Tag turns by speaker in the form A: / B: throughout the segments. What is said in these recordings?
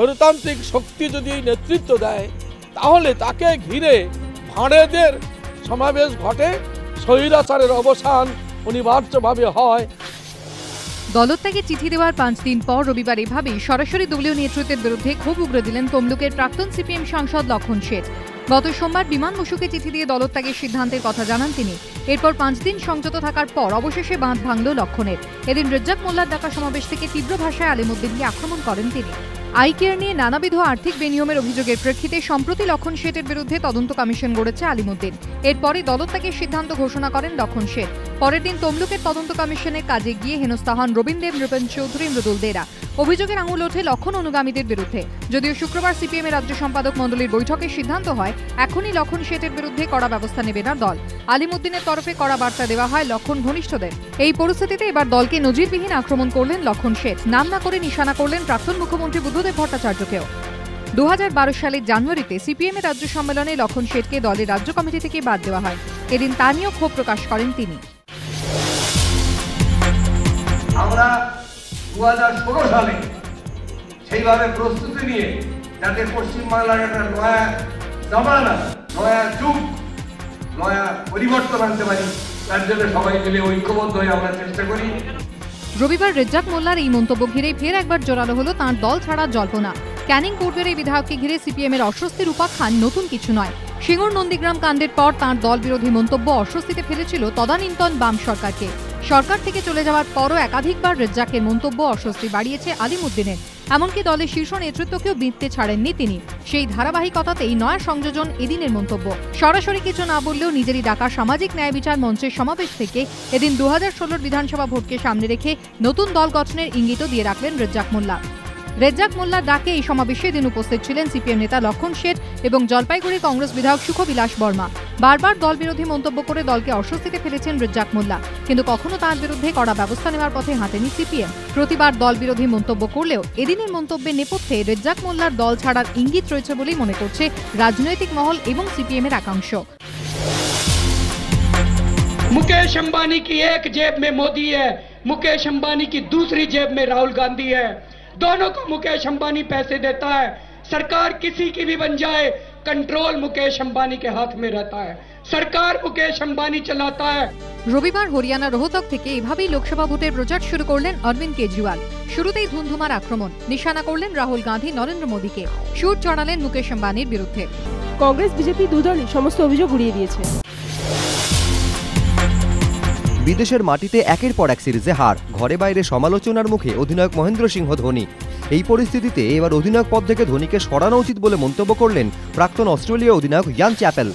A: স্বরতান্ত্রিক শক্তি যদি নেতৃত্ব দেয়, তাহলে তাকে ঘিরে ভাঁড়েদের সমাবেশ ঘটে। স্বৈরাচারের অবসান অনিবার্যভাবে হয়।
B: দলত্যাগে চিঠি দেওয়ার পাঁচ দিন পর রবিবার এভাবেই সরাসরি দলীয় নেতৃত্বের বিরুদ্ধে ক্ষোভ উগড়ে দিলেন তমলুকের প্রাক্তন সিপিএম সাংসদ লক্ষণ শেঠ গত সোমবার বিমান বসুকে চিঠি দিয়ে দলত্যাগের সিদ্ধান্তের কথা জানান তিনি। এরপর পাঁচ দিন সংযত থাকার পর অবশেষে বাঁধ ভাঙল লক্ষণের। এদিন রেজ্জাক মোল্লার ডাকা সমাবেশ থেকে তীব্র ভাষায় আলিমুদ্দিনকে আক্রমণ করেন তিনি। আইকেয়ার নিয়ে নানাবিধ আর্থিক বিনিয়মের অভিযোগের প্রেক্ষিতে সম্প্রতি লক্ষণ শেঠের বিরুদ্ধে তদন্ত কমিশন গড়েছে আলিমুদ্দিন। এরপরে দলত্যাগের সিদ্ধান্ত ঘোষণা করেন লক্ষণ শেঠ পরের দিন তমলুকের তদন্ত কমিশনের কাজে গিয়ে হেনস্থা হন রবীন্দ্র নৃপেন চৌধুরী, মৃদুল দেরা। অভিযোগের আঙুল ওঠে লক্ষণ অনুগামীদের বিরুদ্ধে। যদিও শুক্রবার সিপিএম এর রাজ্য সম্পাদক মণ্ডলীর বৈঠকে সিদ্ধান্ত হয়, এখনই লক্ষণ শেঠের বিরুদ্ধে কড়া ব্যবস্থা নেবে না দল। আলিমুদ্দিনের তরফে কড়া বার্তা দেওয়া হয় লক্ষণ ঘনিষ্ঠদের। এই পরিস্থিতিতে এবার দলকে নজিরবিহীন আক্রমণ করলেন লক্ষণ শেঠ। নাম না করে নিশানা করলেন প্রাক্তন মুখ্যমন্ত্রী বুদ্ধদেব ভট্টাচার্যকেও। দু হাজার বারো সালের জানুয়ারিতে সিপিএম এর রাজ্য সম্মেলনে লক্ষণ শেঠকে দলের রাজ্য কমিটি থেকে বাদ দেওয়া হয়। এদিন তা নিয়েও ক্ষোভ প্রকাশ করেন তিনি।
C: দু সালে সেইভাবে প্রস্তুতি নিয়ে যাতে পশ্চিমবাংলার একটা নয়া জমানা, নয়া যুগ, নয়া পরিবর্তন আনতে পারি, তার জন্য সবাই মিলে ঐক্যবদ্ধ হয়ে আমরা চেষ্টা করি।
B: রবিবার রেজ্জাক মোল্লার এই মন্তব্য ঘিরে ফের একবার জোরালো হলো তাঁর দল ছাড়া জল্পনা। ক্যানিং পূর্বের এই বিধায়ককে ঘিরে সিপিএম এর অস্বস্তির উপাখ্যান নতুন কিছু নয়। সিঙ্গুর নন্দীগ্রাম কাণ্ডের পর তাঁর দল বিরোধী মন্তব্য অস্বস্তিতে ফেলেছিল তদানীন্তন বাম সরকারকে। সরকার থেকে চলে যাওয়ার পরও একাধিকবার রেজ্জাকের মন্তব্য অস্বস্তি বাড়িয়েছে আলিমুদ্দিনের। এমনকি দলের শীর্ষ নেতৃত্বকেও বিঁধতে ছাড়েননি তিনি। সেই ধারাবাহিকতাতেই নয়া সংযোজন এদিনের মন্তব্য। সরাসরি কিছু না বললেও নিজেরই ডাকা সামাজিক ন্যায় বিচার মঞ্চের সমাবেশ থেকে এদিন দু হাজার বিধানসভা ভোটকে সামনে রেখে নতুন দল গঠনের ইঙ্গিতও দিয়ে রাখলেন রেজ্জাক মোল্লা। রেজ্জাক মোল্লার ডাকে এই সমাবেশে দিন উপস্থিত ছিলেন সিপিএম নেতা লক্ষণ শেঠ এবং জলপাইগুড়ি কংগ্রেস বিধায়ক সুখবিলাস বর্মা বারবার দল বিরোধী মন্তব্য করে দলকে অস্বস্তিতে ফেলেছেন রেজ্জাক মোল্লা কিন্তু কখনো তার বিরুদ্ধে কড়া ব্যবস্থা নেওয়ার পথে হাঁটেনি সিপিএম প্রতিবার দল বিরোধী মন্তব্য করলেও এদিনের মন্তব্যের নেপথ্যে রেজ্জাক মোল্লার দল ছাড়ার ইঙ্গিত রয়েছে বলেই মনে করছে রাজনৈতিক মহল এবং সিপিএম এর একাংশ
D: मुकेश अंबानी की एक जेब में मोदी है मुकेश अंबानी की दूसरी जेब में राहुल गांधी है दोनों को मुकेश अंबानी पैसे देता है सरकार किसी की भी बन जाए कंट्रोल मुकेश अंबानी के हाथ में रहता है सरकार मुकेश अंबानी चलाता है
B: রবিবার হরিয়ানা রোহতক থেকে এভাবেই লোকসভা ভোটের প্রচার শুরু করলেন অরবিন্দ কেজরিওয়াল শুরুতেই ধুন্ধুমার আক্রমণ নিশানা করলেন রাহুল গান্ধী নরেন্দ্র মোদীকে সুর চড়ালেন মুকেশ আম্বানির বিরুদ্ধে
E: কংগ্রেস বিজেপি দুদলই সমস্ত অভিযোগ উড়িয়ে দিয়েছে
F: বিদেশের মাটিতে একের পর এক সিরিজে হার। ঘরে বাইরে সমালোচনার মুখে অধিনায়ক মহেন্দ্র সিংহ ধোনি। এই পরিস্থিতিতে এবার অধিনায়ক পদ থেকে ধোনিকে সরানো উচিত বলে মন্তব্য করলেন প্রাক্তন অস্ট্রেলীয় অধিনায়ক ইয়ান চ্যাপেল।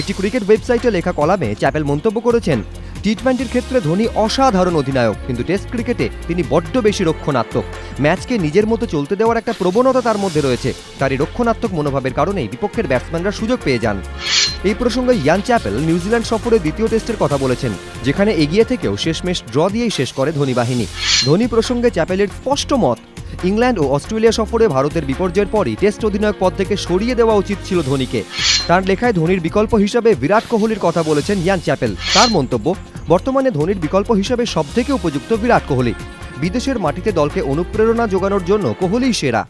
F: একটি ক্রিকেট ওয়েবসাইটে লেখা কলামে চ্যাপেল মন্তব্য করেছেন টি টোয়েন্টির ক্ষেত্রে ধোনি অসাধারণ অধিনায়ক, কিন্তু টেস্ট ক্রিকেটে তিনি বড্ড বেশি রক্ষণাত্মক। ম্যাচকে নিজের মতো চলতে দেওয়ার একটা প্রবণতা তার মধ্যে রয়েছে। তার এই রক্ষণাত্মক মনোভাবের কারণেই বিপক্ষের ব্যাটসম্যানরা সুযোগ পেয়ে যান। এই প্রসঙ্গে ইয়ান চ্যাপেল নিউজিল্যান্ড সফরে দ্বিতীয় টেস্টের কথা বলেছেন, যেখানে এগিয়ে থেকেও শেষমেশ ড্র দিয়েই শেষ করে ধোনি বাহিনী। ধোনি প্রসঙ্গে চ্যাপেলের স্পষ্ট মত, ইংল্যান্ড ও অস্ট্রেলিয়া সফরে ভারতের বিপর্যয়ের পরই টেস্ট অধিনায়ক পদ থেকে সরিয়ে দেওয়া উচিত ছিল ধোনিকে। তার লেখায় ধোনির বিকল্প হিসাবে বিরাট কোহলির কথা বলেছেন ইয়ান চ্যাপেল। তার মন্তব্য, বর্তমানে ধোনির বিকল্প হিসাবে সবথেকে উপযুক্ত বিরাট কোহলি। বিদেশের মাটিতে দলকে অনুপ্রেরণা যোগানোর জন্য কোহলিই সেরা।